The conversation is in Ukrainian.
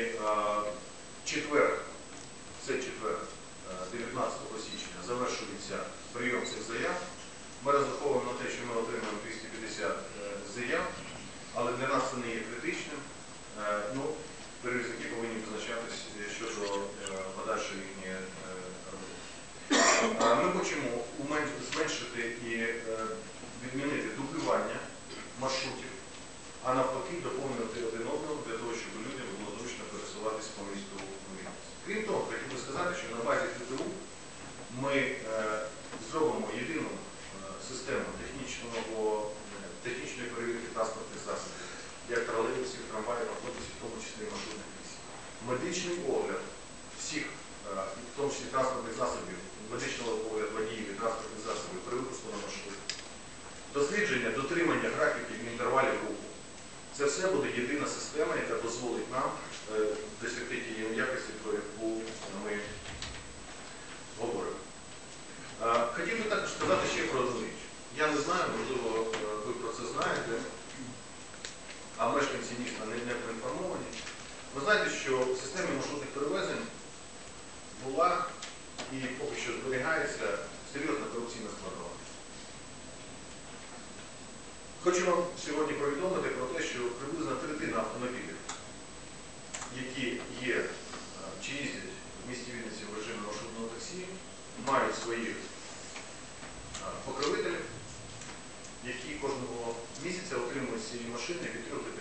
Е, Четвер, це четвер, е, 19 січня, завершується прийом цих заяв. Ми розраховуємо на те, що ми отримаємо 250 е, заяв, але для нас це не є критичним. Е, Ну, перевізники повинні визначатись щодо е, подальшої їхньої е, роботи. Е, Ми хочемо зменшити і е, відмінити дублювання маршрутів, а навпаки доповнювати один одного для того, щоб Крім того, хотів би сказати, що на базі ТТУ ми е, зробимо єдину е, систему е, технічної перевірки транспортних засобів, як тролейбусів, трамваїв, автобусів, в тому числі і маршрутних таксі. Медичний огляд всіх, в тому числі транспортних засобів, медичного огляд водіїв і транспортних засобів при випуску на маршрут. Дослідження, дотримання графіків і інтервалів руху. Це все буде єдина система, яка дозволить нам е, досягти тієї якості, про яку ми говоримо. Е, Хотів би також сказати ще про одну річ. Я не знаю, можливо, ви про це знаєте, а мешканці міста не, не проінформовані. Ви знаєте, що в системі маршрутних перевезень була і поки що зберігається серйозна корупційна складова. Хочу вам сьогодні повідомити про те, що приблизно третина автомобілів, які є е, чи їздять в місті Вінниці в режимі маршрутного таксі, мають своїх цілі машини від